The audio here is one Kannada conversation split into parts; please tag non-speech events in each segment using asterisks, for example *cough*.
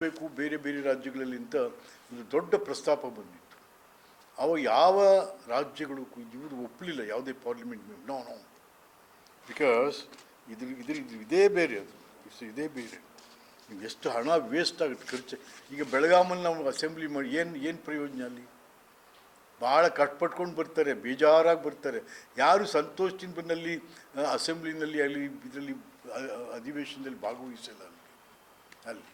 ಮಾಡಬೇಕು ಬೇರೆ ಬೇರೆ ರಾಜ್ಯಗಳಲ್ಲಿಂತ ಒಂದು ದೊಡ್ಡ ಪ್ರಸ್ತಾಪ ಬಂದಿತ್ತು. ಅವ ಯಾವ ರಾಜ್ಯಗಳು ಇವರು ಒಪ್ಪಲಿಲ್ಲ ಯಾವುದೇ ಪಾರ್ಲಿಮೆಂಟ್ ನೋ ನೋ ಬಿಕಾಸ್ ಇದ್ರ ಇದ್ರ ಇದು ಬೇರೆ ಅದು. ಇಟ್ಸ್ ಇದೇ ಬೇರೆ. ನೀವು ಎಷ್ಟು ಹಣ ವೇಸ್ಟ್ ಆಗುತ್ತೆ ಖರ್ಚು. ಈಗ ಬೆಳಗಾಮಲ್ಲಿ ನಾವು ಅಸೆಂಬ್ಲಿ ಮಾಡಿ ಏನು ಏನು ಪ್ರಯೋಜನ ಅಲ್ಲಿ? ಭಾಳ ಕಷ್ಟಪಟ್ಕೊಂಡು ಬರ್ತಾರೆ, ಬೇಜಾರಾಗಿ ಬರ್ತಾರೆ. ಯಾರು ಸಂತೋಷದಿಂದ ಬಂದಲ್ಲಿ ಅಸೆಂಬ್ಲಿನಲ್ಲಿ ಅಲ್ಲಿ ಇದರಲ್ಲಿ ಅಧಿವೇಶನದಲ್ಲಿ ಭಾಗವಹಿಸಲ್ಲ ಅಲ್ಲಿ. ಅಲ್ಲಿ.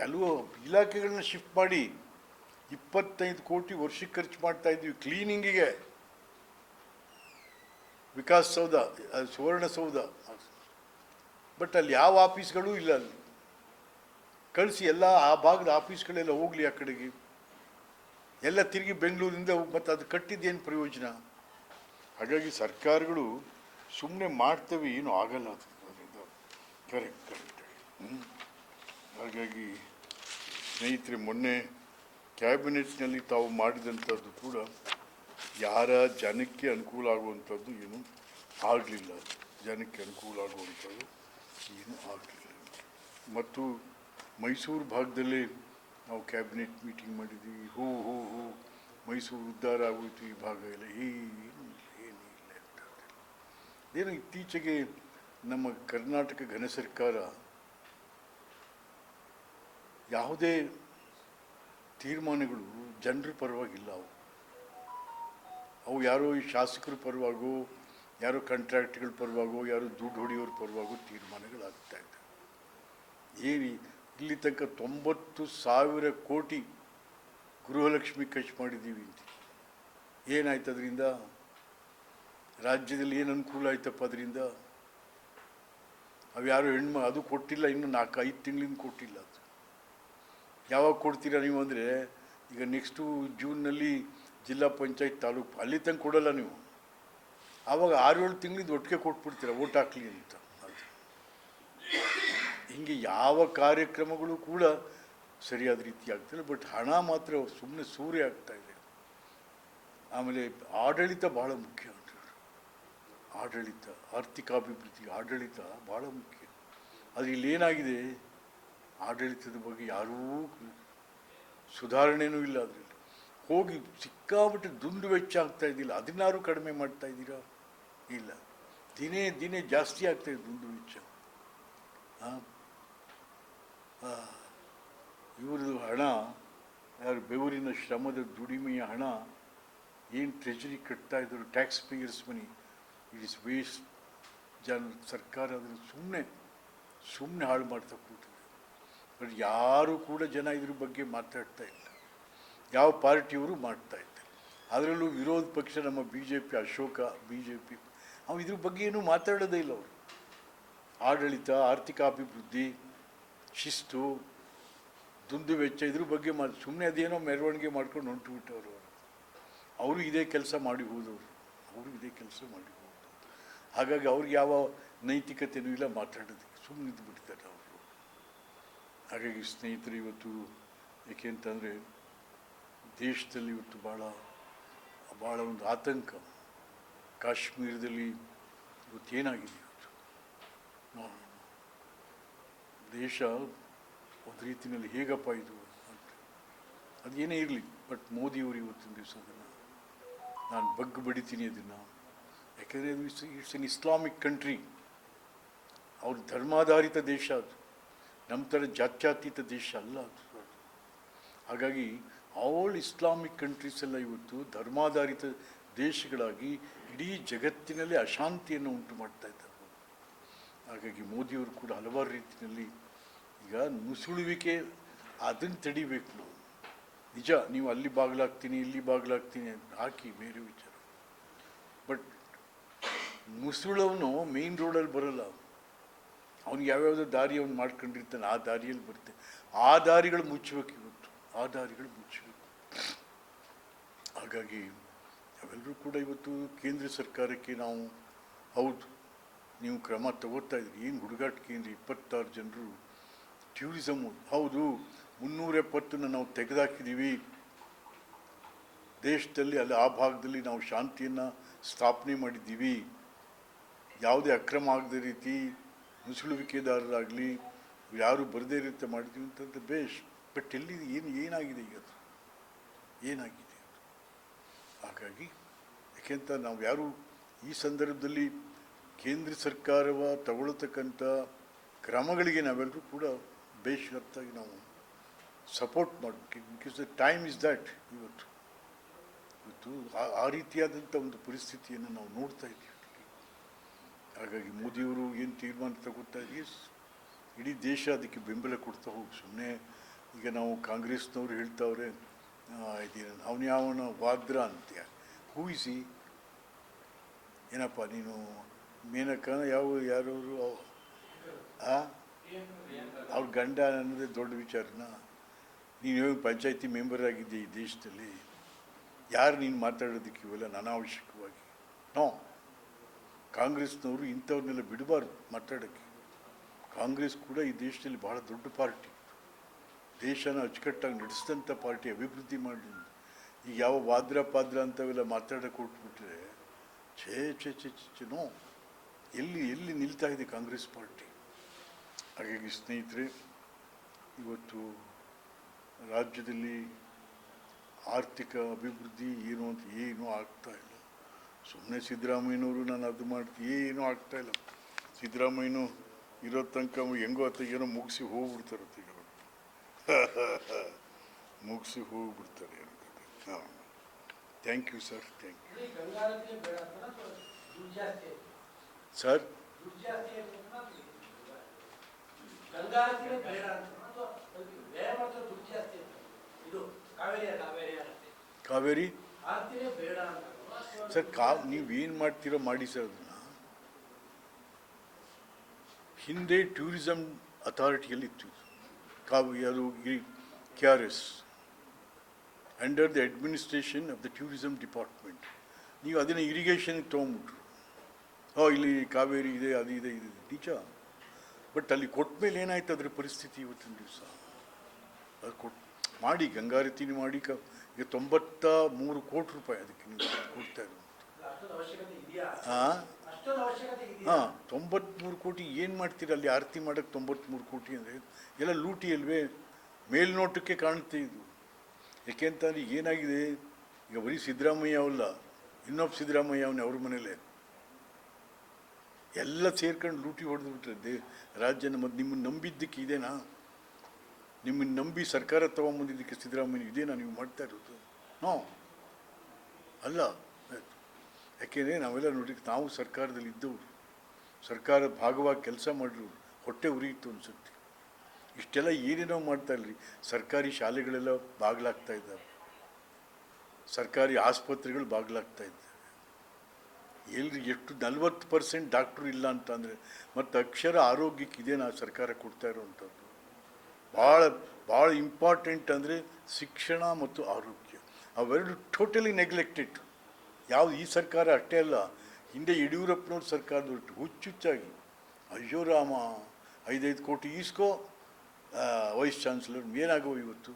ಕೆಲವು ಇಲಾಖೆಗಳನ್ನ ಶಿಫ್ಟ್ ಮಾಡಿ ಇಪ್ಪತ್ತೈದು ಕೋಟಿ ವರ್ಷಕ್ಕೆ ಖರ್ಚು ಮಾಡ್ತಾ ಇದ್ವಿ ಕ್ಲೀನಿಂಗಿಗೆ ವಿಕಾಸ್ ಸೌಧ ಅದು ಸುವರ್ಣ ಸೌಧ. ಬಟ್ ಅಲ್ಲಿ ಯಾವ ಆಫೀಸ್ಗಳೂ ಇಲ್ಲ ಅಲ್ಲಿ. ಕಳಿಸಿ ಎಲ್ಲ ಆ ಭಾಗದ ಆಫೀಸ್ಗಳೆಲ್ಲ ಹೋಗಲಿ ಆ ಕಡೆಗೆ. ಎಲ್ಲ ತಿರುಗಿ ಬೆಂಗಳೂರಿಂದ ಮತ್ತು ಅದು ಕಟ್ಟಿದ್ದೇನು ಪ್ರಯೋಜನ? ಹಾಗಾಗಿ ಸರ್ಕಾರಗಳು ಸುಮ್ಮನೆ ಮಾಡ್ತವೆ ಏನೂ ಆಗಲ್ಲ ಅದು. ಕರೆಕ್ಟ್ ಕರೆಕ್ಟ್ ಹಾಗಾಗಿ ಸ್ನೇಹಿತರೆ, ಮೊನ್ನೆ ಕ್ಯಾಬಿನೆಟ್ನಲ್ಲಿ ತಾವು ಮಾಡಿದಂಥದ್ದು ಕೂಡ ಯಾರ ಜನಕ್ಕೆ ಅನುಕೂಲ ಆಗುವಂಥದ್ದು ಏನು ಆಗಲಿಲ್ಲ. ಜನಕ್ಕೆ ಅನುಕೂಲ ಆಗುವಂಥದ್ದು ಏನು ಆಗಲಿಲ್ಲ. ಮತ್ತು ಮೈಸೂರು ಭಾಗದಲ್ಲೇ ನಾವು ಕ್ಯಾಬಿನೆಟ್ ಮೀಟಿಂಗ್ ಮಾಡಿದ್ವಿ. ಹೋ ಹೋ ಹೋ, ಮೈಸೂರು ಉದ್ಧಾರ ಆಗೋಯ್ತು ಈ ಭಾಗ ಎಲ್ಲ. ಏನು ಇಲ್ಲ ಅಂತ ಏನು ಇತ್ತೀಚೆಗೆ ನಮ್ಮ ಕರ್ನಾಟಕ ಘನ ಸರ್ಕಾರ ಯಾವುದೇ ತೀರ್ಮಾನಗಳು ಜನರ ಪರವಾಗಿಲ್ಲ ಅವು. ಅವು ಯಾರೋ ಈ ಶಾಸಕರ ಪರವಾಗೋ, ಯಾರೋ ಕಾಂಟ್ರಾಕ್ಟ್ಗಳ ಪರವಾಗೋ, ಯಾರೋ ದುಡ್ಡು ಹೊಡೆಯೋರ ಪರವಾಗೋ ತೀರ್ಮಾನಗಳಾಗ್ತಾ ಇದೆ ಏನು ಇಲ್ಲಿ ತನಕ ತೊಂಬತ್ತು ಸಾವಿರ ಕೋಟಿ ಗೃಹಲಕ್ಷ್ಮಿ ಖರ್ಚು ಮಾಡಿದ್ದೀವಿ ಅಂತ. ಏನಾಯ್ತು ಅದರಿಂದ? ರಾಜ್ಯದಲ್ಲಿ ಏನು ಅನುಕೂಲ ಆಯ್ತಪ್ಪ ಅದರಿಂದ? ಅವು ಯಾರು ಹೆಣ್ಮ ಅದು ಕೊಟ್ಟಿಲ್ಲ, ಇನ್ನು ನಾಲ್ಕು ಐದು ತಿಂಗಳಿಂದ ಕೊಟ್ಟಿಲ್ಲ ಅದು. ಯಾವಾಗ ಕೊಡ್ತೀರಾ ನೀವು ಅಂದರೆ, ಈಗ ನೆಕ್ಸ್ಟು ಜೂನ್ನಲ್ಲಿ ಜಿಲ್ಲಾ ಪಂಚಾಯತ್ ತಾಲೂಕು, ಅಲ್ಲಿ ತಂಗ ಕೊಡಲ್ಲ ನೀವು. ಆವಾಗ ಆರು ಏಳು ತಿಂಗಳಿಂದ ಒಟ್ಟಿಗೆ ಕೊಟ್ಬಿಡ್ತೀರ, ಓಟ್ ಹಾಕ್ಲಿ ಅಂತ. ಹಿಂಗೆ ಯಾವ ಕಾರ್ಯಕ್ರಮಗಳು ಕೂಡ ಸರಿಯಾದ ರೀತಿ ಆಗ್ತಿಲ್ಲ ಬಟ್ ಹಣ ಮಾತ್ರ ಸುಮ್ಮನೆ ಸೂರ್ಯ ಆಗ್ತಾ ಇದೆ. ಆಮೇಲೆ ಆಡಳಿತ ಬಹಳ ಮುಖ್ಯ ಆಡಳಿತ ಆರ್ಥಿಕಾಭಿವೃದ್ಧಿ ಆಡಳಿತ ಭಾಳ ಮುಖ್ಯ. ಆದರೆ ಇಲ್ಲೇನಾಗಿದೆ ಆಡಳಿತದ ಬಗ್ಗೆ ಯಾರೂ ಸುಧಾರಣೆನೂ ಇಲ್ಲ ಅದರಲ್ಲಿ. ಹೋಗಿ ಸಿಕ್ಕಾಬಿಟ್ಟು ದುಂಡು ವೆಚ್ಚ ಆಗ್ತಾ ಇದ್ದಿಲ್ಲ. ಅದನ್ನಾರು ಕಡಿಮೆ ಮಾಡ್ತಾ ಇದ್ದೀರಾ? ಇಲ್ಲ. ದಿನೇ ದಿನೇ ಜಾಸ್ತಿ ಆಗ್ತಾ ಇದೆ ದುಂಡು ವೆಚ್ಚ. ಇವ್ರದ್ದು ಹಣ, ಯಾರು ಬೆವರಿನ ಶ್ರಮದ ದುಡಿಮೆಯ ಹಣ, ಏನು ಟ್ರೆಜರಿ ಕಟ್ತಾ ಇದ್ರು taxpayers money it is waste ಜನ ಸರ್ಕಾರ ಅದನ್ನು ಸುಮ್ಮನೆ ಸುಮ್ಮನೆ ಹಾಳು ಮಾಡ್ತಾ ಕೂತಿದೆ ಬಟ್ ಯಾರೂ ಕೂಡ ಜನ ಇದ್ರ ಬಗ್ಗೆ ಮಾತಾಡ್ತಾ ಇಲ್ಲ. ಯಾವ ಪಾರ್ಟಿಯವರು ಮಾಡ್ತಾ ಇದ್ದಾರೆ ಅದರಲ್ಲೂ ವಿರೋಧ ಪಕ್ಷ ನಮ್ಮ B J P Ashoka B J P ಅವ ಇದ್ರ ಬಗ್ಗೆ ಏನೂ ಮಾತಾಡೋದೇ ಇಲ್ಲ ಅವರು. ಆಡಳಿತ, ಆರ್ಥಿಕ ಅಭಿವೃದ್ಧಿ, ಶಿಸ್ತು, ದುಂದು ವೆಚ್ಚ ಇದ್ರ ಬಗ್ಗೆ ಮಾತು ಸುಮ್ಮನೆ ಅದೇನೋ ಮೆರವಣಿಗೆ ಮಾಡ್ಕೊಂಡು ಹೊಂಟು ಬಿಟ್ಟವರು ಅವರು ಇದೇ ಕೆಲಸ ಮಾಡಿ ಹೋದವರು. ಅವರು ಇದೇ ಕೆಲಸ ಮಾಡಿ ಹೋದವರು. ಹಾಗಾಗಿ ಅವ್ರಿಗೆ ಯಾವ ನೈತಿಕತೆಯೂ ಇಲ್ಲ ಮಾತಾಡೋದಕ್ಕೆ. ಸುಮ್ಮನೆ ಇದ್ದು ಬಿಡ್ತಾರೆ ಅವರು ಹಾಗಾಗಿ ಸ್ನೇಹಿತರು, ಇವತ್ತು ಏಕೆಂತಂದರೆ ದೇಶದಲ್ಲಿ ಇವತ್ತು ಭಾಳ ಭಾಳ ಒಂದು ಆತಂಕ. ಕಾಶ್ಮೀರದಲ್ಲಿ ಇವತ್ತು ನೋ- ದೇಶ ಒಂದು ರೀತಿಯಲ್ಲಿ ಹೇಗಪ್ಪ ಇದು ಅಂತ. ಅದೇನೇ ಇರಲಿ, ಬಟ್ ಮೋದಿಯವರು ಇವತ್ತಿನ ದಿವಸ ಅದನ್ನು, ನಾನು ಬಗ್ಗು ಬಡಿತೀನಿ ಅದನ್ನು. ಯಾಕೆಂದರೆ ಅದು ಇಟ್ಸ್ ಎನ್ ಇಸ್ಲಾಮಿಕ್ ಕಂಟ್ರಿ ಅವ್ರ ಧರ್ಮಾಧಾರಿತ ದೇಶ ಅದು. ನಮ್ಮ ಥರ ಜಾತ್ಯಾತೀತ ದೇಶ ಅಲ್ಲ ಹಾಗಾಗಿ ಆಲ್ ಇಸ್ಲಾಮಿಕ್ ಕಂಟ್ರೀಸೆಲ್ಲ ಇವತ್ತು ಧರ್ಮಾಧಾರಿತ ದೇಶಗಳಾಗಿ ಇಡೀ ಜಗತ್ತಿನಲ್ಲಿ ಅಶಾಂತಿಯನ್ನು ಉಂಟು ಮಾಡ್ತಾ ಇದ್ದಾರೆ. ಹಾಗಾಗಿ ಮೋದಿಯವರು ಕೂಡ ಹಲವಾರು ರೀತಿಯಲ್ಲಿ ಈಗ ನುಸುಳುವಿಕೆ ಅದನ್ನು ತಡಿಬೇಕು ನಾವು. ನಿಜ, ನೀವು ಅಲ್ಲಿ ಬಾಗಿಲಾಗ್ತೀನಿ, ಇಲ್ಲಿ ಬಾಗಿಲಾಗ್ತೀನಿ ಅಂತ ಹಾಕಿ ಬೇರೆ ವಿಚಾರ. ಬಟ್ ನುಸುಳವನು ಮೇನ್ ರೋಡಲ್ಲಿ ಬರಲ್ಲ ಅವ್ನಿಗೆ ಯಾವ್ಯಾವುದೋ ದಾರಿ ಅವ್ನು ಮಾಡ್ಕೊಂಡಿರ್ತಾನೆ, ಆ ದಾರಿಯಲ್ಲಿ ಬರುತ್ತೆ. ಆ ದಾರಿಗಳು ಮುಚ್ಚಬೇಕು ಇವತ್ತು ಆ ದಾರಿಗಳು ಮುಚ್ಚಬೇಕು. ಹಾಗಾಗಿ ನಾವೆಲ್ಲರೂ ಕೂಡ ಇವತ್ತು ಕೇಂದ್ರ ಸರ್ಕಾರಕ್ಕೆ ನಾವು, ಹೌದು, ನೀವು ಕ್ರಮ ತಗೋತಾ ಇದ್ರಿ ಏನು ಹುಡುಗಾಟ ಕೇಂದ್ರ ಇಪ್ಪತ್ತಾರು ಜನರು ಟೂರಿಸಮ್ ಹೌದು, ಮುನ್ನೂರ ಎಪ್ಪತ್ತನ್ನು ನಾವು ತೆಗೆದಾಕಿದ್ದೀವಿ. ದೇಶದಲ್ಲಿ, ಅಲ್ಲಿ ಆ ಭಾಗದಲ್ಲಿ ನಾವು ಶಾಂತಿಯನ್ನು ಸ್ಥಾಪನೆ ಮಾಡಿದ್ದೀವಿ. ಯಾವುದೇ ಅಕ್ರಮ ಆಗದ ರೀತಿ ನುಸುಳುವಿಕೆದಾರರಾಗಲಿ ಯಾರು ಬರದೇ ರೀತಿ ಮಾಡಿದ್ದೀವಿ ಅಂತ ಬೇಷ್. ಬಟ್ ಎಲ್ಲಿ ಏನು, ಏನಾಗಿದೆ ಈಗ ಏನಾಗಿದೆ ಹಾಗಾಗಿ, ಯಾಕೆಂತ ನಾವು ಯಾರು ಈ ಸಂದರ್ಭದಲ್ಲಿ ಕೇಂದ್ರ ಸರ್ಕಾರವ ತಗೊಳ್ತಕ್ಕಂಥ ಕ್ರಮಗಳಿಗೆ ನಾವೆಲ್ಲರೂ ಕೂಡ ಬೇಷರತ್ತಾಗಿ ನಾವು ಸಪೋರ್ಟ್ ಮಾಡಬೇಕು. Because the time is that ಇವತ್ತು. ಇವತ್ತು ಆ ರೀತಿಯಾದಂಥ ಒಂದು ಪರಿಸ್ಥಿತಿಯನ್ನು ನಾವು ನೋಡ್ತಾ ಇದ್ದೀವಿ. ಹಾಗಾಗಿ ಮೋದಿಯವರು ಏನು ತೀರ್ಮಾನ ಎಸ್ ಇಡೀ ದೇಶ ಅದಕ್ಕೆ ಬೆಂಬಲ ಕೊಡ್ತಾ ಹೋಗಿ ಸುಮ್ಮನೆ ಈಗ ನಾವು ಕಾಂಗ್ರೆಸ್ನವ್ರು ಹೇಳ್ತಾವ್ರೆ ಇದೇನು, ಅವನು ಯಾವನ ವಾದ್ರ ಅಂತ್ಯ ಹೂಯಿಸಿ ಏನಪ್ಪ ನೀನು? ಮೇನಕ? ಯಾವ ಆ? ಅವ್ರ ಗಂಡ ಅನ್ನೋದೇ ದೊಡ್ಡ ವಿಚಾರನ? ನೀನು ಪಂಚಾಯತಿ ಮೆಂಬರ್ ಆಗಿದ್ದೆ ಈ ದೇಶದಲ್ಲಿ? ಯಾರು ನೀನು ಮಾತಾಡೋದಕ್ಕೆ ಇವೆಲ್ಲ ಅನಾವಶ್ಯಕವಾಗಿ? ನೋ. ಕಾಂಗ್ರೆಸ್ನವರು ಇಂಥವ್ರನ್ನೆಲ್ಲ ಬಿಡಬಾರ್ದು ಮಾತಾಡೋಕ್ಕೆ. ಕಾಂಗ್ರೆಸ್ ಕೂಡ ಈ ದೇಶದಲ್ಲಿ ಬಹಳ ದೊಡ್ಡ ಪಾರ್ಟಿ. ದೇಶನ ಅಚ್ಚುಕಟ್ಟಾಗಿ ನಡೆಸಿದಂಥ ಪಾರ್ಟಿ ಅಭಿವೃದ್ಧಿ ಮಾಡಿ ಈಗ ಯಾವ ವಾದ್ರ ಪಾದ್ರ ಅಂಥವೆಲ್ಲ ಮಾತಾಡೋಕೆ ಕೊಟ್ಬಿಟ್ರೆ ಛೇ ಛೇ ಛೇ ಛೇ ಛೇ, ನೋ. ಎಲ್ಲಿ ಎಲ್ಲಿ ನಿಲ್ತಾ ಇದೆ ಕಾಂಗ್ರೆಸ್ ಪಾರ್ಟಿ? ಹಾಗಾಗಿ ಸ್ನೇಹಿತರೆ, ಇವತ್ತು ರಾಜ್ಯದಲ್ಲಿ ಆರ್ಥಿಕ ಅಭಿವೃದ್ಧಿ ಏನು ಅಂತ ಏನೂ ಆಗ್ತಾ ಇಲ್ಲ. ಸುಮ್ಮನೆ ಸಿದ್ದರಾಮಯ್ಯನವರು ನಾನು ಅದು ಮಾಡ್ತೀನಿ. ಏನೂ ಆಗ್ತಾ ಇಲ್ಲ. ಸಿದ್ದರಾಮಯ್ಯನು ಇರೋ ತನಕ ಹೆಂಗೋ ಏನೋ ಮುಗಿಸಿ ಹೋಗ್ಬಿಡ್ತಾರೆ ಈಗ ಅವ್ರು. *laughs* ಮುಗಿಸಿ ಹೋಗ್ಬಿಡ್ತಾರೆ ಹಾಂ. Thank you sir thank you sir Kaveri? Kaveri sir ಕಾ ನೀವೇನು ಮಾಡ್ತೀರೋ ಮಾಡಿ ಸರ್ ಅದನ್ನು. ಹಿಂದೆ ಟೂರಿಸಮ್ ಅಥಾರಿಟಿಯಲ್ಲಿತ್ತು ಕಾವು ಅದು K R S. Under the administration of the tourism department ನೀವು ಅದನ್ನು ಇರಿಗೇಷನ್ಗೆ ತೊಗೊಂಬಿಟ್ರು ಓ ಇಲ್ಲಿ ಕಾವೇರಿ ಇದೆ, ಅದು ಇದೆ, ಇದು. ನಿಜ. ಬಟ್ ಅಲ್ಲಿ ಕೊಟ್ಟ ಮೇಲೆ ಏನಾಯ್ತು ಅದರ ಪರಿಸ್ಥಿತಿ ಇವತ್ತಿನ ದಿವಸ? ಅದು ಕೊಟ್ ಮಾಡಿ ಗಂಗಾರತಿನಿ ಮಾಡಿ ಕ ಈಗ ತೊಂಬತ್ತ ಮೂರು ಕೋಟಿ ರೂಪಾಯಿ ಅದಕ್ಕೆ ಕೊಡ್ತಾ ಇರೋದು. ಹಾಂ ಹಾಂ, ತೊಂಬತ್ಮೂರು ಕೋಟಿ ಏನು ಮಾಡ್ತೀರ ಅಲ್ಲಿ ಆರತಿ ಮಾಡೋಕ್ಕೆ ತೊಂಬತ್ತ್ಮೂರು ಕೋಟಿ ಅಂದರೆ? ಎಲ್ಲ ಲೂಟಿ ಅಲ್ವೇ? ಮೇಲ್ನೋಟಕ್ಕೆ ಕಾಣುತ್ತೆ ಇದು. ಯಾಕೆಂತಂದ್ರೆ ಏನಾಗಿದೆ? ಈಗ ಬರೀ ಸಿದ್ದರಾಮಯ್ಯ ಅವಲ್ಲ, ಇನ್ನೊಬ್ಬ ಸಿದ್ದರಾಮಯ್ಯ ಅವನೇ ಅವ್ರ ಮನೇಲೆ. ಎಲ್ಲ ಸೇರ್ಕೊಂಡು ಲೂಟಿ ಹೊಡೆದು ರಾಜ್ಯ ರಾಜ್ಯನ ಮತ್ತು ನಿಮ್ಮನ್ನು ನಂಬಿದ್ದಕ್ಕೆ ಇದೇನಾ? ನಿಮ್ಮನ್ನು ನಂಬಿ ಸರ್ಕಾರ ತೊಗೊಂಬಂದಿದ್ದಕ್ಕೆ ಸಿದ್ದರಾಮಯ್ಯ ಇದೇನಾ ನೀವು ಮಾಡ್ತಾ ಇರೋದು? ನೋ. ಅಲ್ಲ. ಯಾಕೆಂದರೆ ನಾವೆಲ್ಲ ನೋಡಿ ನಾವು ಸರ್ಕಾರದಲ್ಲಿ ಇದ್ದವರು. ಸರ್ಕಾರ ಭಾಗವಾಗಿ ಕೆಲಸ ಮಾಡಿರೋರು ಹೊಟ್ಟೆ ಉರಿಯಿತು ಅನ್ಸುತ್ತೆ. ಇಷ್ಟೆಲ್ಲ ಏನೇನೋ ಮಾಡ್ತಾ ಇಲ್ರಿ. ಸರ್ಕಾರಿ ಶಾಲೆಗಳೆಲ್ಲ ಬಾಗಿಲಾಗ್ತಾ ಇದ್ದಾವೆ. ಸರ್ಕಾರಿ ಆಸ್ಪತ್ರೆಗಳು ಬಾಗಿಲಾಗ್ತಾ ಇದ್ದಾವೆ. ಎಲ್ರಿ ಎಷ್ಟು ನಲ್ವತ್ತು ಪರ್ಸೆಂಟ್ ಡಾಕ್ಟ್ರು ಇಲ್ಲ ಅಂತಂದರೆ ಮತ್ತು ಅಕ್ಷರ ಆರೋಗ್ಯಕ್ಕೆ ಇದೇನಾ ಸರ್ಕಾರ ಕೊಡ್ತಾ ಇರೋವಂಥದ್ದು ಭಾಳ ಭಾಳ ಇಂಪಾರ್ಟೆಂಟ್ ಅಂದರೆ ಶಿಕ್ಷಣ ಮತ್ತು ಆರೋಗ್ಯ. ಅವೆರಡು ಟೋಟಲಿ ನೆಗ್ಲೆಕ್ಟೆಡ್ ಯಾವುದು ಈ ಸರ್ಕಾರ ಅಷ್ಟೇ ಅಲ್ಲ ಹಿಂದೆ ಯಡಿಯೂರಪ್ಪನವ್ರ ಸರ್ಕಾರದೊಟ್ಟು ಹುಚ್ಚುಚ್ಚಾಗಿ ಅಯ್ಯೋ ರಾಮ ಐದೈದು ಕೋಟಿ ಈಸ್ಕೋ ವೈಸ್ ಚಾನ್ಸಲರ್ ಏನಾಗೋ ಇವತ್ತು?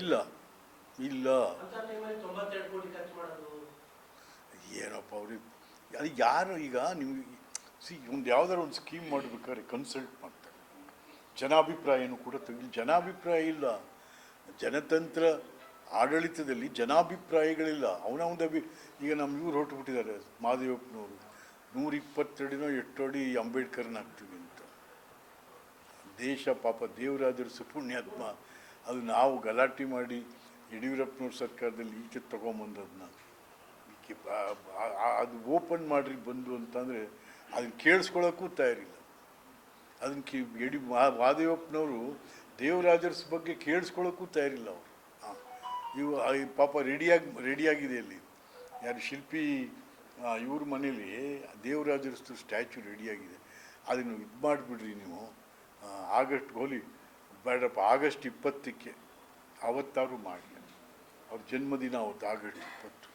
ಇಲ್ಲ. ಇಲ್ಲ. ಏನಪ್ಪ ಅವ್ರಿಗೆ ಅದು ಯಾರು ಈಗ ನಿಮ್ಗೆ, ಸಿ, ಒಂದು ಯಾವ್ದಾರು ಒಂದು ಸ್ಕೀಮ್ ಮಾಡ್ಬೇಕಾದ್ರೆ ಕನ್ಸಲ್ಟ್ ಮಾಡ್ತಾರೆ. ಜನಾಭಿಪ್ರಾಯನೂ ಕೂಡ ತೆಗೆದು ಜನಾಭಿಪ್ರಾಯ ಇಲ್ಲ. ಜನತಂತ್ರ, ಆಡಳಿತದಲ್ಲಿ ಜನಾಭಿಪ್ರಾಯಗಳಿಲ್ಲ. ಅವನವನ ಅಭಿ, ಈಗ ನಮ್ಮ ಇವ್ರು ಹೊರಟುಬಿಟ್ಟಿದ್ದಾರೆ, ಮಾದೇವಪ್ಪನವರು. ನೂರ ಇಪ್ಪತ್ತೆರಡಿನೋ ಎಷ್ಟು ಅಡಿ ಅಂಬೇಡ್ಕರ್ನ ಹಾಕ್ತೀವಿ ಅಂತ. ದೇಶ ಪಾಪ ದೇವರಾದರು ಸುಪುಣ್ಯಾತ್ಮ ಅದು ನಾವು ಗಲಾಟೆ ಮಾಡಿ ಯಡಿಯೂರಪ್ಪನವ್ರ ಸರ್ಕಾರದಲ್ಲಿ ಈಚೆ ತೊಗೊಂಬಂದದನ್ನ ಅದು ಓಪನ್ ಮಾಡ್ರಿ ಬಂದು ಅಂತಂದರೆ ಅದನ್ನು ಕೇಳಿಸ್ಕೊಳ್ಳೋಕ್ಕೂ ತಯಾರಿಲ್ಲ. ಅದನ್ನು ಕಿ, ಯಡಿ ಮಹಾದೇವಪ್ಪನವರು ದೇವರಾಜರ್ಸ್ ಬಗ್ಗೆ ಕೇಳಿಸ್ಕೊಳ್ಳೋಕ್ಕೂ ತಯಾರಿಲ್ಲ ಅವರು. ಹಾಂ ಇವು ಪಾಪ ರೆಡಿಯಾಗಿ, ರೆಡಿಯಾಗಿದೆ ಅಲ್ಲಿ. ಯಾರು ಶಿಲ್ಪಿ ಇವ್ರ ಮನೇಲಿ ದೇವರಾಜರ್ಸ್ದು ಸ್ಟ್ಯಾಚ್ಯೂ ರೆಡಿಯಾಗಿದೆ. ಅದನ್ನು ಇದು ಮಾಡಿಬಿಡ್ರಿ ನೀವು. ಆಗಸ್ಟ್, ಹೋಲಿ, ಬೇಡಪ್ಪ, ಆಗಸ್ಟ್ ಇಪ್ಪತ್ತಕ್ಕೆ, ಅವತ್ತಾರು ಮಾಡಿ. ಅವ್ರ ಜನ್ಮದಿನ ಅವತ್ತು ಆಗಸ್ಟ್ ಇಪ್ಪತ್ತು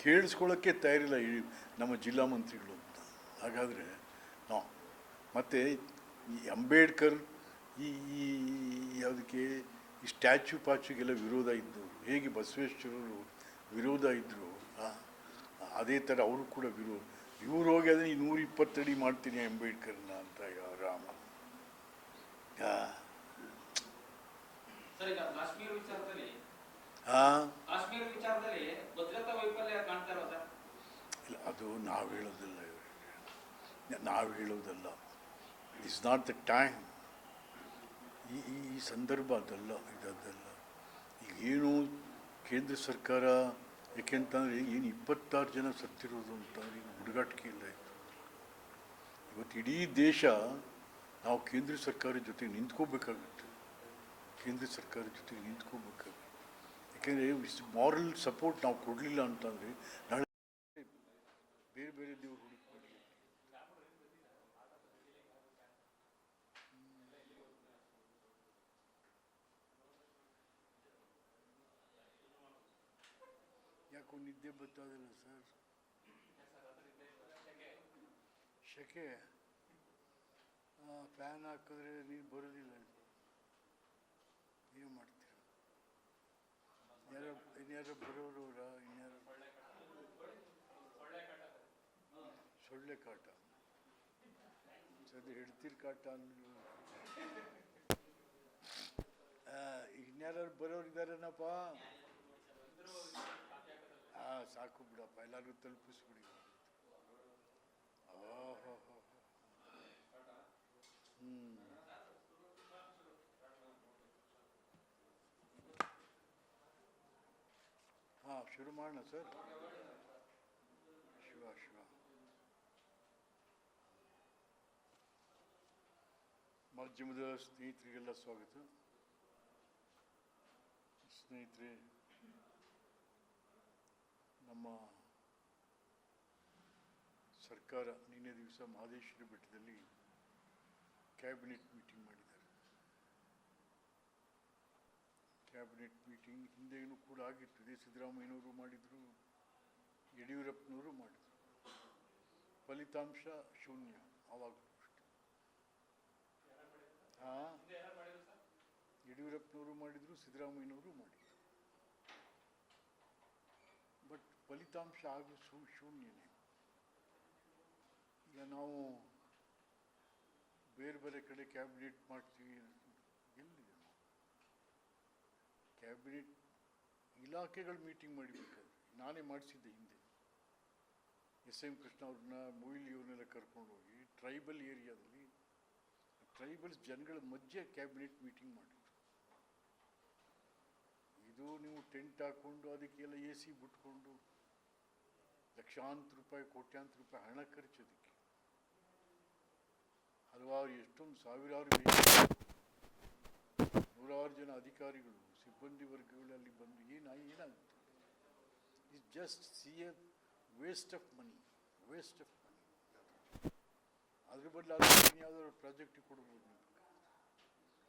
ಕೇಳಿಸ್ಕೊಳ್ಳೋಕ್ಕೆ ತಯಾರಿಲ್ಲ ಈ ನಮ್ಮ ಜಿಲ್ಲಾ ಮಂತ್ರಿಗಳು ಅಂತ. ಹಾಗಾದರೆ ನಾವು ಮತ್ತು ಈ ಅಂಬೇಡ್ಕರ್ ಈ ಈ ಯಾವುದಕ್ಕೆ ಈ ಸ್ಟ್ಯಾಚ್ಯೂ ಪಾಚ್ಯೂಗೆಲ್ಲ ವಿರೋಧ ಇದ್ದು ಹೇಗೆ ಬಸವೇಶ್ವರರು ವಿರೋಧ ಇದ್ದರು ಅದೇ ಥರ ಅವರು ಕೂಡ ವಿರೋಧ. ಇವ್ರು ಹೋಗಿ ಅದನ್ನ ಈ ನೂರ ಇಪ್ಪತ್ತಡಿ ಮಾಡ್ತೀನಿ ಅಂಬೇಡ್ಕರ್ನ ಅಂತ ರಾಮ ಆ, ಸರ್ ಈಗ ಕಾಶ್ಮೀರ ವಿಚಾರದಲ್ಲಿ ಆ, ಕಾಶ್ಮೀರ ವಿಚಾರದಲ್ಲಿ ಭದ್ರತಾ ವೈಫಲ್ಯ ಕಾಣ್ತಾ ಇರೋ ಸರ್ ಇಲ್ಲ ಅದು ನಾವು ಹೇಳೋದಿಲ್ಲ ಇವ್ರಿಗೆ ನಾವು ಹೇಳೋದಲ್ಲ ಇಟ್ಸ್ ನಾಟ್ ದ ಟೈಮ್ ಈ ಈ ಈ ಸಂದರ್ಭ ಅದಲ್ಲ ಇದಲ್ಲ ಈಗ ಏನು ಕೇಂದ್ರ ಸರ್ಕಾರ ಯಾಕೆಂತಂದರೆ ಏನು ಇಪ್ಪತ್ತಾರು ಜನ ಸತ್ತಿರೋದು ಅಂತ ಈಗ ಹುಡುಗಾಟಿಕೆ ಇಲ್ಲ ಇತ್ತು. ಇವತ್ತು ಇಡೀ ದೇಶ ನಾವು ಕೇಂದ್ರ ಸರ್ಕಾರದ ಜೊತೆ ನಿಂತ್ಕೋಬೇಕಾಗುತ್ತೆ. ಕೇಂದ್ರ ಸರ್ಕಾರದ ಜೊತೆ ನಿಂತ್ಕೋಬೇಕಾಗುತ್ತೆ. ಯಾಕೆಂದರೆ ಮಾರಲ್ ಸಪೋರ್ಟ್ ನಾವು ಕೊಡಲಿಲ್ಲ ಅಂತಂದರೆ ನಾಳೆ ಬೇರೆ ಬೇರೆ ದೇವರು ಹುಡುಕಿ ಯಾಕೋ ನಿದ್ದೆ ಬರ್ತಾಯಿಲ್ಲ ಸರ್? ಶೆಕೆ. ಫ್ಯಾನ್ ಹಾಕಿದ್ರೆ ನೀರು ಬರೋದಿಲ್ಲ ಇದು. ಏನು ಮಾಡ್ತೀರ ಯಾರೋ ಇನ್ಯಾರೋ ಬರೋರವ್ರ ಇನ್ಯಾರೋ? ಸೊಳ್ಳೆ ಕಾಟ. ಸದ್ಯ ಹಿಡ್ತೀರಿ ಕಾಟ ಅಂದ್ರು ಇನ್ಯಾರು ಬರೋರು ಇದಾರೇನಪ್ಪ? ಆ, ಸಾಕು ಬಿಡಪ್ಪ, ಎಲ್ಲರಿಗೂ ತಲುಪಿಸ್ಬಿಡಿ. ಓಹೋ ಶುರು ಮಾಡೋಣ ಸರ್? ಶಿವ ಶಿವ. ಮಾಧ್ಯಮದ ಸ್ನೇಹಿತರಿಗೆಲ್ಲ ಸ್ವಾಗತ. ಸ್ನೇಹಿತರೆ, ನಮ್ಮ ಸರ್ಕಾರ ನಿನ್ನೆ ದಿವಸ ಮಹದೇಶ್ವರ ಬೆಟ್ಟದಲ್ಲಿ ಕ್ಯಾಬಿನೆಟ್ ಮೀಟಿಂಗ್ ಮಾಡಿದ್ದಾರೆ. ಕ್ಯಾಬಿನೆಟ್ ಹಿಂದೆನೂ ಕೂಡ ಆಗಿತ್ತು ಇದೇ ಸಿದ್ದರಾಮಯ್ಯನವರು ಮಾಡಿದರು, ಯಡಿಯೂರಪ್ಪನವರು ಮಾಡಿದರು. ಫಲಿತಾಂಶ ಶೂನ್ಯ ಹಾಂ ಯಡಿಯೂರಪ್ಪನವರು ಮಾಡಿದರು, ಸಿದ್ದರಾಮಯ್ಯನವರು ಮಾಡಿದರು. ಬಟ್ ಫಲಿತಾಂಶ ಆಗ ಶೂನ್ಯನೇ. ಈಗ ನಾವು ಬೇರೆ ಬೇರೆ ಕಡೆ ಕ್ಯಾಬಿನೆಟ್ ಮಾಡ್ತೀವಿ ಎಲ್ಲಿದೆ ನಾವು ಕ್ಯಾಬಿನೆಟ್ ಇಲಾಖೆಗಳು ಮೀಟಿಂಗ್ ಮಾಡಿಬೇಕಾದ್ರೆ ನಾನೇ ಮಾಡಿಸಿದ್ದೆ ಹಿಂದೆ. ಎಸ್ ಎಂ ಕೃಷ್ಣ ಅವ್ರನ್ನ, ಮೊಯ್ಲಿ ಇವ್ರನ್ನೆಲ್ಲ ಕರ್ಕೊಂಡು ಹೋಗಿ ಟ್ರೈಬಲ್ ಏರಿಯಾದಲ್ಲಿ ಟ್ರೈಬಲ್ಸ್ ಜನಗಳ ಮಧ್ಯೆ ಕ್ಯಾಬಿನೆಟ್ ಮೀಟಿಂಗ್ ಮಾಡಿದ್ರು. ಇದು ನೀವು ಟೆಂಟ್ ಹಾಕ್ಕೊಂಡು ಅದಕ್ಕೆಲ್ಲ ಎ ಸಿ ಬಿಟ್ಕೊಂಡು, ಲಕ್ಷಾಂತರ ರೂಪಾಯಿ, ಕೋಟ್ಯಾಂತರ ರೂಪಾಯಿ ಹಣ ಖರ್ಚು ಅದಕ್ಕೆ ಹಲವಾರು, ಎಷ್ಟೊಂದು ಸಾವಿರಾರು, ನೂರಾರು ಜನ ಅಧಿಕಾರಿಗಳು ಸಿಬ್ಬಂದಿ ವರ್ಗಗಳಲ್ಲಿ ಬಂದು ಏನು ಏನಾಗುತ್ತೆ? Is just C a waste of money waste of money ಅದ್ರ ಬದಲು ಅದಕ್ಕೆ ಯಾವುದಾದ್ರು ಪ್ರಾಜೆಕ್ಟಿಗೆ ಕೊಡ್ಬೋದು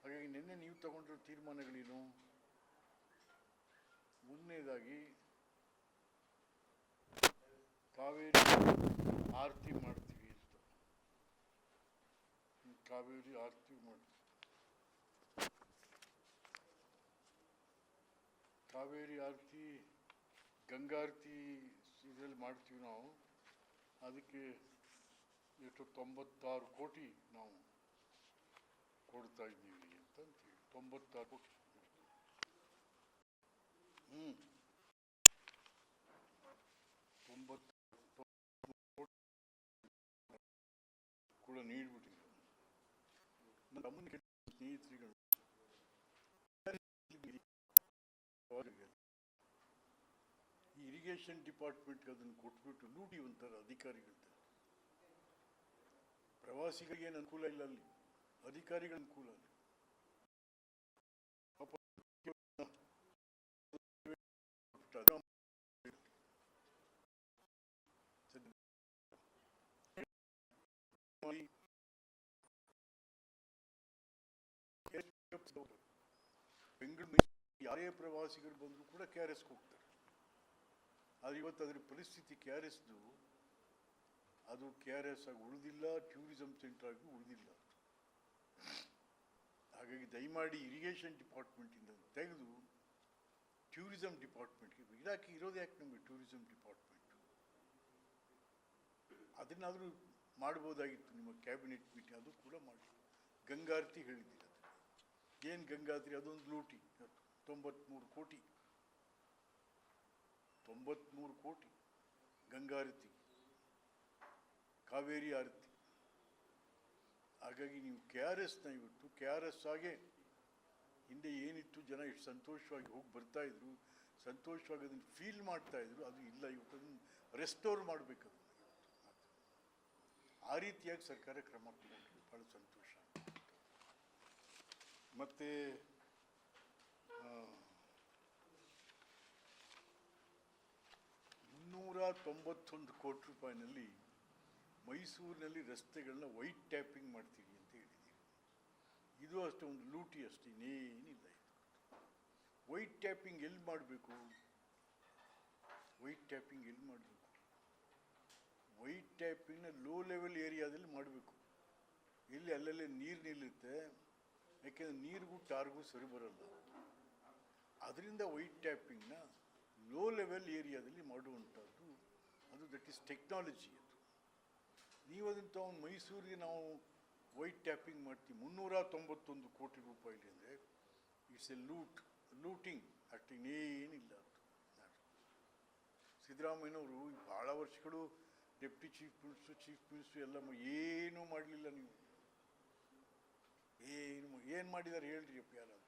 ಹಾಗಾಗಿ ನಿನ್ನೆ ನೀವು ತಗೊಂಡಿರೋ ತೀರ್ಮಾನಗಳೇನು? ಮೊದಲನೇದಾಗಿ ಕಾವೇರಿ ಆರತಿ ಮಾಡ್ತೀವಿ ಅಂತ. ಕಾವೇರಿ ಆರತಿ ಮಾಡ್ತೀವಿ ಕಾವೇರಿ ಆರತಿ ಗಂಗಾರತಿ ಇದರಲ್ಲಿ ಮಾಡ್ತೀವಿ ನಾವು. ಅದಕ್ಕೆ ಎಷ್ಟು ತೊಂಬತ್ತಾರು ಕೋಟಿ ನಾವು ಕೊಡ್ತಾ ಇದ್ದೀವಿ ಅಂತ ಅಂತೇಳಿ ತೊಂಬತ್ತಾರು ಕೋಟಿ ಹ್ಞೂ ತೊಂಬತ್ತು ಕೂಡ ನೀಡ್ಬಿಟ್ಟಿದ್ರು ನಮ್ಮ ಸ್ನೇಹಿತರುಗಳು ಈ ಇರಿಗೇಷನ್ ಡಿಪಾರ್ಟ್ಮೆಂಟ್ಗೆ ಅದನ್ನು ಕೊಟ್ಬಿಟ್ಟು ಲೂಟಿ ಒಂಥರ ಅಧಿಕಾರಿಗಳು ಪ್ರವಾಸಿಗರಿಗೆ ಅನುಕೂಲ ಇಲ್ಲ ಅಲ್ಲಿ. ಅಧಿಕಾರಿಗಳ ಅನುಕೂಲ ಅಲ್ಲಿ. ಬೆಂಗಳೂರು ಯಾರೇ ಪ್ರವಾಸಿಗರು ಬಂದರೂ ಕೂಡ ಕೆ ಆರ್ ಎಸ್ಗೆ ಹೋಗ್ತಾರೆ. ಆದರೆ ಇವತ್ತು ಅದರ ಪರಿಸ್ಥಿತಿ ಕೆ ಆರ್ ಎಸ್ದು ಅದು ಕೆ ಆರ್ ಎಸ್ ಆಗಿ ಉಳಿದಿಲ್ಲ, ಟೂರಿಸಂ ಸೆಂಟರ್ ಆಗಿ ಉಳಿದಿಲ್ಲ. ಹಾಗಾಗಿ ದಯಮಾಡಿ ಇರಿಗೇಷನ್ ಡಿಪಾರ್ಟ್ಮೆಂಟಿಂದ ತೆಗೆದು ಟೂರಿಸಂ ಡಿಪಾರ್ಟ್ಮೆಂಟ್ಗೆ, ಇಲಾಖೆ ಇರೋದು ಯಾಕೆ ನಮಗೆ ಟೂರಿಸಂ ಡಿಪಾರ್ಟ್ಮೆಂಟ್? ಅದನ್ನಾದರೂ ಮಾಡ್ಬೋದಾಗಿತ್ತು ನಿಮ್ಮ ಕ್ಯಾಬಿನೆಟ್ ಮೀಟಿಂಗ್, ಅದು ಕೂಡ ಮಾಡಿ ಗಂಗಾರತಿ ಹೇಳಿದ್ದೀರ ಏನು ಗಂಗಾತ್ರಿ ಅದೊಂದು ಲೂಟಿ, ತೊಂಬತ್ಮೂರು ಕೋಟಿ. ತೊಂಬತ್ಮೂರು ಕೋಟಿ ಗಂಗಾರತಿ ಕಾವೇರಿ ಆರತಿ. ಹಾಗಾಗಿ ನೀವು ಕೆ ಆರ್ ಎಸ್ನ ಇವತ್ತು ಕೆ ಆರ್ ಎಸ್ ಹಾಗೆ ಹಿಂದೆ ಏನಿತ್ತು ಜನ ಎಷ್ಟು ಸಂತೋಷವಾಗಿ ಹೋಗಿ ಬರ್ತಾ ಇದ್ರು, ಸಂತೋಷವಾಗಿ ಅದನ್ನು ಫೀಲ್ ಮಾಡ್ತಾ ಇದ್ರು, ಅದು ಇಲ್ಲ, ಇವತ್ತು ಅದನ್ನು ರೆಸ್ಟೋರ್ ಮಾಡಬೇಕು ಆ ರೀತಿಯಾಗಿ ಸರ್ಕಾರ ಕ್ರಮ ತಗೊಂಡಿದೆ ಭಾಳ ಸಂತೋಷ. ಮತ್ತು ಮುನ್ನೂರ ತೊಂಬತ್ತೊಂದು ಕೋಟಿ ರೂಪಾಯಿನಲ್ಲಿ ಮೈಸೂರಿನಲ್ಲಿ ರಸ್ತೆಗಳನ್ನ ವೈಟ್ ಟ್ಯಾಪಿಂಗ್ ಮಾಡ್ತೀವಿ ಅಂತ ಹೇಳಿದ್ದೀವಿ ಇದು ಅಷ್ಟೇ, ಒಂದು ಲೂಟಿ ಅಷ್ಟೇ, ಇನ್ನೇನಿಲ್ಲ ಇದು. ವೈಟ್ ಟ್ಯಾಪಿಂಗ್ ಎಲ್ಲಿ ಮಾಡಬೇಕು? ವೈಟ್ ಟ್ಯಾಪಿಂಗ್ ಎಲ್ಲಿ ಮಾಡಬೇಕು? ವೈಟ್ ಟ್ಯಾಪಿಂಗ್ನ ಲೋ ಲೆವೆಲ್ ಏರಿಯಾದಲ್ಲಿ ಮಾಡಬೇಕು. ಇಲ್ಲಿ ಅಲ್ಲಲ್ಲೇ ನೀರು ನಿಲ್ಲುತ್ತೆ, ಯಾಕೆಂದರೆ ನೀರಿಗೂ ಟಾರ್ಗೂ ಸರಿ ಬರಲ್ಲ. ಅದರಿಂದ ವೈಟ್ ಟ್ಯಾಪಿಂಗ್ನ ಲೋ ಲೆವೆಲ್ ಏರಿಯಾದಲ್ಲಿ ಮಾಡುವಂಥದ್ದು. ಅದು ದಟ್ ಈಸ್ ಟೆಕ್ನಾಲಜಿ ಅದು. ನೀವು ಅದನ್ನು ಮೈಸೂರಿಗೆ ನಾವು ವೈಟ್ ಟ್ಯಾಪಿಂಗ್ ಮಾಡ್ತೀವಿ. ಮುನ್ನೂರ ತೊಂಬತ್ತೊಂದು ಕೋಟಿ ರೂಪಾಯಿ ಅಂದರೆ ಇಟ್ಸ್ ಎ ಲೂಟ್ ಲೂಟಿಂಗ್ ಅಷ್ಟು ಇನ್ನೇನಿಲ್ಲ ಅದು. ಸಿದ್ದರಾಮಯ್ಯನವರು ಭಾಳ ವರ್ಷಗಳು deputy chief minister chief minister ಎಲ್ಲ ಏನೂ ಮಾಡಲಿಲ್ಲ ನೀವು. ಏನು ಏನು ಮಾಡಿದ್ದಾರೆ ಹೇಳ್ರಿ ಅಪ್ಪ ಯಾರಾದ್ರು.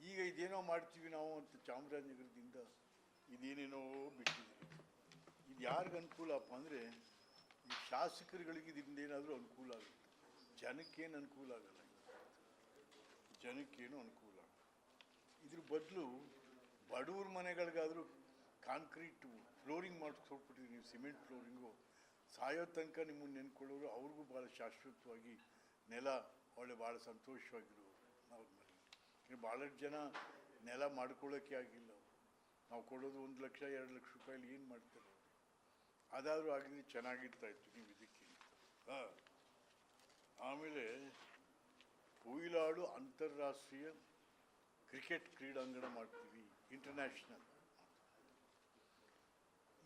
ಈಗ ಇದೇನೋ ಮಾಡ್ತೀವಿ ನಾವು ಅಂತ ಚಾಮರಾಜನಗರದಿಂದ ಇದೇನೇನೋ ಬಿಟ್ಟಿದ್ದೀವಿ ಇದು ಯಾರಿಗೆ ಅನುಕೂಲಪ್ಪ ಅಂದರೆ, ಈ ಶಾಸಕರುಗಳಿಗೆ ಇದರಿಂದ ಏನಾದರೂ ಅನುಕೂಲ ಆಗುತ್ತೆ. ಜನಕ್ಕೇನು ಅನುಕೂಲ ಆಗಲ್ಲ. ಜನಕ್ಕೇನು ಅನುಕೂಲ ಇದ್ರ ಬದಲು ಬಡವ್ರ ಮನೆಗಳಿಗಾದರೂ ಕಾಂಕ್ರೀಟು ಫ್ಲೋರಿಂಗ್ ಮಾಡಿಸ್ಕೊಟ್ಬಿಟ್ಟಿದ್ರಿ ನೀವು, ಸಿಮೆಂಟ್ ಫ್ಲೋರಿಂಗು. ಸಾಯೋ ತನಕ ನಿಮ್ಮನ್ನು ನೆನ್ಕೊಳ್ಳೋರು ಅವ್ರಿಗೂ ಭಾಳ ಶಾಶ್ವತವಾಗಿ ನೆಲ ಒಳ್ಳೆ ಭಾಳ ಇನ್ನು ಭಾಳಷ್ಟು ಜನ ನೆಲ ಮಾಡ್ಕೊಳ್ಳೋಕೆ ಆಗಿಲ್ಲ. ನಾವು ಕೊಡೋದು ಒಂದು ಲಕ್ಷ, ಎರಡು ಲಕ್ಷ ರೂಪಾಯಲ್ಲಿ ಏನು ಮಾಡ್ತಾರೆ? ಅದಾದರೂ ಆಗಿದ್ರೆ ಚೆನ್ನಾಗಿರ್ತಾ ಇತ್ತು ನೀವು ಇದಕ್ಕೆ. ಹಾಂ. ಆಮೇಲೆ ಕೊಯ್ಲಾಡು ಅಂತಾರಾಷ್ಟ್ರೀಯ ಕ್ರಿಕೆಟ್ ಕ್ರೀಡಾಂಗಣ ಮಾಡ್ತೀವಿ ಇಂಟರ್ನ್ಯಾಷನಲ್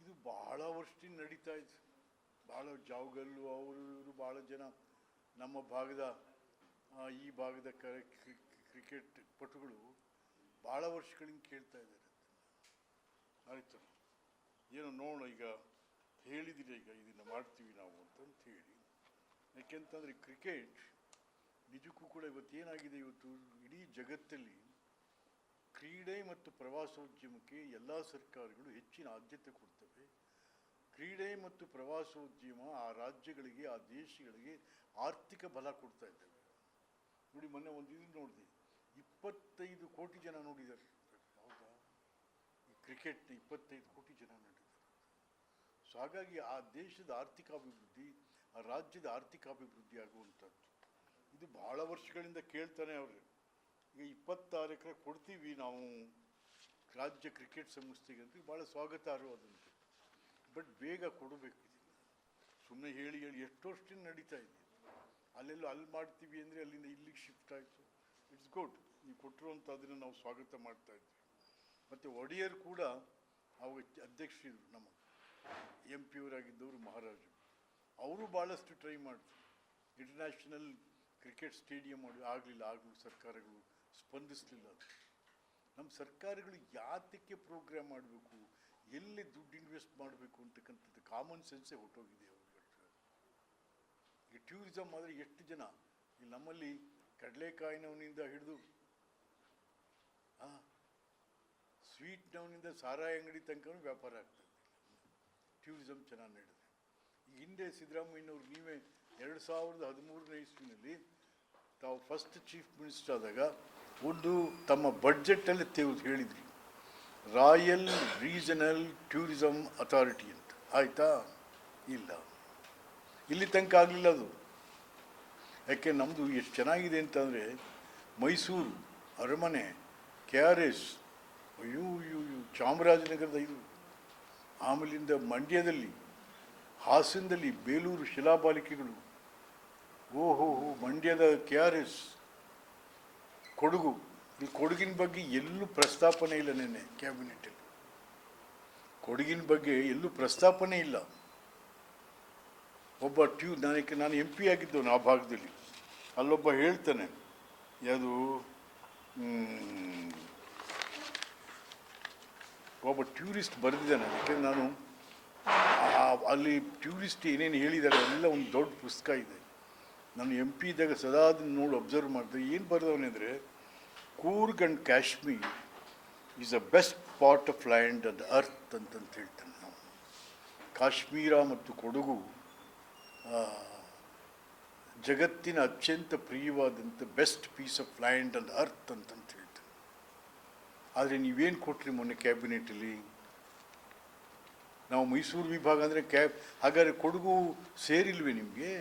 ಇದು ಬಹಳ ವರ್ಷದಿಂದ ನಡೀತಾ ಇತ್ತು. ಭಾಳ ಜಾವಗಲ್ಲು, ಅವರು ಇವರು ಭಾಳ ಜನ ನಮ್ಮ ಭಾಗದ ಈ ಭಾಗದ ಕ್ರಿ- ಕ್ರಿಕೆಟ್ ಪಟುಗಳು ಭಾಳ ವರ್ಷಗಳಿಂದ ಕೇಳ್ತಾ ಇದ್ದಾರೆ. ಆಯಿತು. ಏನೋ ನೋಡೋಣ, ಈಗ ಹೇಳಿದಿರಿ, ಈಗ ಇದನ್ನು ಮಾಡ್ತೀವಿ ನಾವು ಅಂತಂತ ಹೇಳಿ. ಯಾಕೆಂತಂದರೆ ಕ್ರಿಕೆಟ್ ನಿಜಕ್ಕೂ ಕೂಡ ಇವತ್ತು ಏನಾಗಿದೆ ಇವತ್ತು? ಇಡೀ ಜಗತ್ತಲ್ಲಿ ಕ್ರೀಡೆ ಮತ್ತು ಪ್ರವಾಸೋದ್ಯಮಕ್ಕೆ ಎಲ್ಲ ಸರ್ಕಾರಗಳು ಹೆಚ್ಚಿನ ಆದ್ಯತೆ ಕೊಡ್ತವೆ. ಕ್ರೀಡೆ ಮತ್ತು ಪ್ರವಾಸೋದ್ಯಮ ಆ ರಾಜ್ಯಗಳಿಗೆ, ಆ ದೇಶಗಳಿಗೆ ಆರ್ಥಿಕ ಬಲ ಕೊಡ್ತಾ ಇದ್ದಾವೆ. ನೋಡಿ, ಮೊನ್ನೆ ಒಂದು ನೋಡಿದೆ. ಇಪ್ಪತ್ತೈದು ಕೋಟಿ ಜನ ನೋಡಿದ್ದಾರೆ. ಹೌದಾ? ಈ ಕ್ರಿಕೆಟ್ನ ಇಪ್ಪತ್ತೈದು ಕೋಟಿ ಜನ ನೋಡಿದ್ದಾರೆ. ಸೊ ಹಾಗಾಗಿ ಆ ದೇಶದ ಆರ್ಥಿಕಾಭಿವೃದ್ಧಿ ಆ ರಾಜ್ಯದ ಆರ್ಥಿಕಾಭಿವೃದ್ಧಿ ಆಗುವಂಥದ್ದು. ಇದು ಬಹಳ ವರ್ಷಗಳಿಂದ ಕೇಳ್ತಾನೆ ಅವರು. ಈಗ ಇಪ್ಪತ್ತಾರು ಎಕರೆ ಕೊಡ್ತೀವಿ ನಾವು ರಾಜ್ಯ ಕ್ರಿಕೆಟ್ ಸಂಸ್ಥೆಗೆ ಅಂತ. ಭಾಳ ಸ್ವಾಗತಾರ್ಹವಾದಂತೆ ಬಟ್ ಬೇಗ ಕೊಡಬೇಕು ಸುಮ್ಮನೆ ಹೇಳಿ ಹೇಳಿ ಎಷ್ಟು ವರ್ಷದಿಂದ ನಡೀತಾ ಇದೆ. ಅಲ್ಲೆಲ್ಲೋ ಅಲ್ಲಿ ಮಾಡ್ತೀವಿ ಅಂದರೆ ಅಲ್ಲಿಂದ ಇಲ್ಲಿಗೆ ಶಿಫ್ಟ್ ಆಯಿತು. ಇಟ್ಸ್ ಗುಡ್ ನೀವು ಕೊಟ್ಟಿರುವಂಥದ್ದನ್ನು ನಾವು ಸ್ವಾಗತ ಮಾಡ್ತಾ ಇದ್ವಿ. ಮತ್ತು ಒಡೆಯರ್ ಕೂಡ ಅವಾಗ ಅಧ್ಯಕ್ಷರು ನಮ್ಮ ಎಂ ಪಿ ಅವರಾಗಿದ್ದವರು ಮಹಾರಾಜರು. ಅವರು ಭಾಳಷ್ಟು ಟ್ರೈ ಮಾಡಿದ್ರು ಇಂಟರ್ನ್ಯಾಷನಲ್ ಕ್ರಿಕೆಟ್ ಸ್ಟೇಡಿಯಂ ಮಾಡಿ ಆಗಲಿಲ್ಲ, ಆಗಲೂ ಸರ್ಕಾರಗಳು ಸ್ಪಂದಿಸಲಿಲ್ಲ ನಮ್ಮ ಸರ್ಕಾರಗಳು ಯಾತಕ್ಕೆ ಪ್ರೋಗ್ರಾಮ್ ಮಾಡಬೇಕು, ಎಲ್ಲಿ ದುಡ್ಡು ಇನ್ವೆಸ್ಟ್ ಮಾಡಬೇಕು ಅಂತಕ್ಕಂಥದ್ದು ಕಾಮನ್ ಸೆನ್ಸೇ ಹೊಟ್ಟೋಗಿದೆ ಅವ್ರಿಗೆ ಈ ಟೂರಿಸಮ್ ಆದರೆ ಎಷ್ಟು ಜನ? ಇಲ್ಲಿ ನಮ್ಮಲ್ಲಿ ಕಡಲೆಕಾಯಿನವನಿಂದ ಹಿಡಿದು ಸ್ವೀಟ್ನವನಿಂದ ಸಾರಾಯಿ ಅಂಗಡಿ ತನಕನೂ ವ್ಯಾಪಾರ ಆಗ್ತದೆ. ಟೂರಿಸಮ್ ಚೆನ್ನಾಗಿ ನಡೆದಿದೆ. ಈ ಹಿಂದೆ ಸಿದ್ದರಾಮಯ್ಯನವ್ರು ನೀವೇ ಎರಡು ಸಾವಿರದ ಹದಿಮೂರನೇ ಇಸ್ವಿನಲ್ಲಿ ತಾವು ಫಸ್ಟ್ ಚೀಫ್ ಮಿನಿಸ್ಟರ್ ಆದಾಗ ಒಂದು ತಮ್ಮ ಬಡ್ಜೆಟಲ್ಲಿ ತೆಗೆದು ಹೇಳಿದ್ರಿ. ರಾಯಲ್ ರೀಜನಲ್ ಟೂರಿಸಮ್ ಅಥಾರಿಟಿ ಅಂತ. ಆಯಿತಾ? ಇಲ್ಲ. ಇಲ್ಲಿ ತನಕ ಆಗಲಿಲ್ಲ ಅದು. ಯಾಕೆ ನಮ್ಮದು ಎಷ್ಟು ಚೆನ್ನಾಗಿದೆ ಅಂತಂದರೆ ಮೈಸೂರು ಅರಮನೆ, ಕೆ ಆರ್ ಎಸ್ ಅಯ್ಯೋ ಅಯ್ಯೋ ಚಾಮರಾಜನಗರದ ಇದು ಆಮೇಲಿಂದ ಮಂಡ್ಯದಲ್ಲಿ, ಹಾಸನದಲ್ಲಿ ಬೇಲೂರು ಶಿಲಾಬಾಲಿಕೆಗಳು. ಓಹೋ ಹೋ ಮಂಡ್ಯದ ಕೆ ಆರ್ ಎಸ್ ಕೊಡಗು. ಈ ಕೊಡಗಿನ ಬಗ್ಗೆ ಎಲ್ಲೂ ಪ್ರಸ್ತಾಪನೆ ಇಲ್ಲ ನೆನ್ನೆ ಕ್ಯಾಬಿನೆಟಲ್ಲಿ. ಕೊಡಗಿನ ಬಗ್ಗೆ ಎಲ್ಲೂ ಪ್ರಸ್ತಾಪನೆ ಇಲ್ಲ. ಒಬ್ಬ ಟ್ಯೂ ನನಗೆ ನಾನು ಎಂ ಪಿ ಆಗಿದ್ದವನು ಆ ಭಾಗದಲ್ಲಿ. ಅಲ್ಲೊಬ್ಬ ಹೇಳ್ತಾನೆ, ಯಾವುದು ಒಬ್ಬ ಟ್ಯೂರಿಸ್ಟ್ ಬರೆದಿದ್ದಾನೆ ಯಾಕೆಂದ್ರೆ ನಾನು ಅಲ್ಲಿ ಟ್ಯೂರಿಸ್ಟ್ ಏನೇನು ಹೇಳಿದ್ದಾರೆ ಎಲ್ಲ ಒಂದು ದೊಡ್ಡ ಪುಸ್ತಕ ಇದೆ. ನಾನು ಎಂ ಪಿ ಇದ್ದಾಗ ಸದಾ ಅದನ್ನು ನೋಡಿ ಅಬ್ಸರ್ವ್ ಮಾಡಿದೆ. ಏನು ಬರೆದವನೇ ಅಂದರೆ, Coorg and Kashmir is a best part of land and earth ಅಂತಂತ ಹೇಳ್ತಾನೆ ನಾವು. ಕಾಶ್ಮೀರ ಮತ್ತು ಕೊಡಗು ಜಗತ್ತಿನ ಅತ್ಯಂತ ಪ್ರಿಯವಾದಂಥ best piece of land and earth ಅಂತಂತ ಆದರೆ ನೀವೇನು ಕೊಟ್ರಿ ಮೊನ್ನೆ ಕ್ಯಾಬಿನೆಟಲ್ಲಿ? ನಾವು ಮೈಸೂರು ವಿಭಾಗ ಅಂದರೆ ಕ್ಯಾಬ್ ಹಾಗಾದರೆ ಕೊಡಗು ಸೇರಿಲ್ವೇ ನಿಮಗೆ?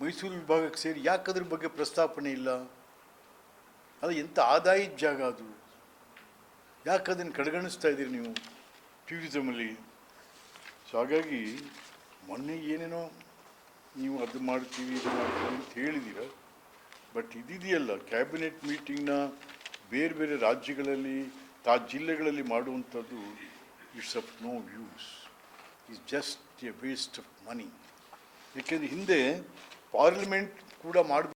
ಮೈಸೂರು ವಿಭಾಗಕ್ಕೆ ಸೇರಿ ಯಾಕೆ ಅದ್ರ ಬಗ್ಗೆ ಪ್ರಸ್ತಾಪನೆ ಇಲ್ಲ? ಅದು ಎಂಥ ಆದಾಯದ ಜಾಗ ಅದು? ಯಾಕೆ ಅದನ್ನು ಕಡೆಗಣಿಸ್ತಾ ಇದ್ದೀರಿ ನೀವು ಟೂರಿಸಮಲ್ಲಿ ಸೊ ಹಾಗಾಗಿ ಮೊನ್ನೆ ಏನೇನೋ ನೀವು ಅದು ಮಾಡ್ತೀವಿ ಇದು ಮಾಡ್ತೀವಿ ಅಂತ ಹೇಳಿದ್ದೀರ ಬಟ್ ಇದಿದೆಯಲ್ಲ ಕ್ಯಾಬಿನೆಟ್ ಮೀಟಿಂಗ್ನ ಬೇರೆ ಬೇರೆ ರಾಜ್ಯಗಳಲ್ಲಿ, ತಾ ಜಿಲ್ಲೆಗಳಲ್ಲಿ ಮಾಡುವಂಥದ್ದು it's of no use. Is just a waste of money. ಏಕೆಂದರೆ ಹಿಂದೆ ಪಾರ್ಲಿಮೆಂಟ್ ಕೂಡ ಮಾಡಿ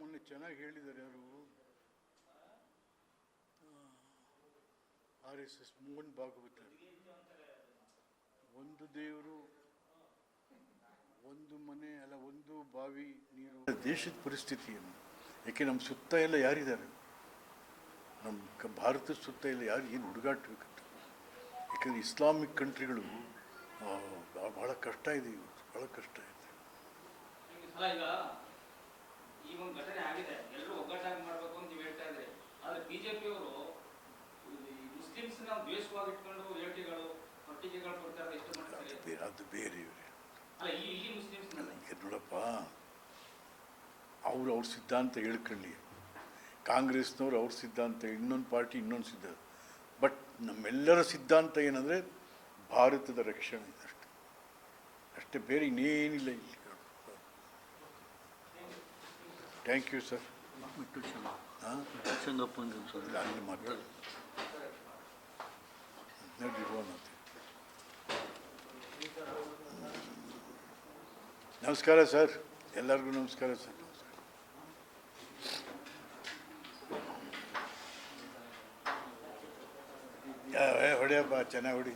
ಮೊನ್ನೆ ಚೆನ್ನಾಗಿ ಹೇಳಿದ್ದಾರೆ ಯಾರು? R S S Mohan Bhagwat. ಒಂದು ದೇವರು, ಒಂದು ಮನೆ, ಅಲ್ಲ, ಒಂದು ಬಾವಿ ನೀರು. ದೇಶದ ಪರಿಸ್ಥಿತಿಯನ್ನು ಯಾಕೆ ನಮ್ಮ ಸುತ್ತ ಎಲ್ಲ ಯಾರಿದ್ದಾರೆ? ನಮ್ಮ ಭಾರತದ ಸುತ್ತ ಎಲ್ಲ ಯಾರು, ಏನು ಹುಡುಗಾಟಬೇಕಂತ ಯಾಕಂದರೆ ಇಸ್ಲಾಮಿಕ್ ಕಂಟ್ರಿಗಳು ಭಾಳ ಕಷ್ಟ ಇದೆ ಇವತ್ತು ಭಾಳ ಕಷ್ಟ ಇದೆ. ಈ ಒಂದು ಘಟನೆ ಆಗಿದೆ. ಎಲ್ಲರೂ ಒಗ್ಗಟ್ಟಾಗಿ ಮಾಡಬೇಕು ಅಂತ ನೀವು ಹೇಳ್ತಾ ಇದ್ರಿ. ಆದ್ರೆ ಬಿಜೆಪಿ ಅವರು ಮುಸ್ಲಿಮ್ಸ್ನ ದ್ವೇಷವಾಗಿ ಇಟ್ಕೊಂಡು ಹೇಳಿಕೆಗಳು ಪಟ್ಟಿಗೆಗಳು ಕೊಡ್ತಾರೆ ಎಷ್ಟು ಮಾಡ್ತಾರೆ? ಅದು ಬೇರೆ ಇವ್ರೆ. ಅಲ್ಲ ಈ ಇಲ್ಲಿ ಮುಸ್ಲಿಮ್ಸ್ ನೋಡಪ್ಪ ಅವ್ರು ಅವ್ರ ಸಿದ್ಧಾಂತ ಹೇಳ್ಕೊಳ್ಳಿ. ಕಾಂಗ್ರೆಸ್ನವ್ರು ಅವ್ರ ಸಿದ್ಧಾಂತ ಇನ್ನೊಂದು ಪಾರ್ಟಿ ಇನ್ನೊಂದು ಸಿದ್ಧಾಂತ. ಬಟ್ ನಮ್ಮೆಲ್ಲರ ಸಿದ್ಧಾಂತ ಏನಂದರೆ ಭಾರತದ ರಕ್ಷಣೆ ಅಷ್ಟೆ. ಅಷ್ಟೇ ಬೇರೆ ಇನ್ನೇನಿಲ್ಲ ಇಲ್ಲಿ. Thank you sir. ನಮಸ್ಕಾರ ಸರ್ ಎಲ್ಲರಿಗೂ ನಮಸ್ಕಾರ ಸರ್ ನಮಸ್ಕಾರ ಹೊಡಿಯಪ್ಪ ಚೆನ್ನಾಗಿ ಹೊಡಿ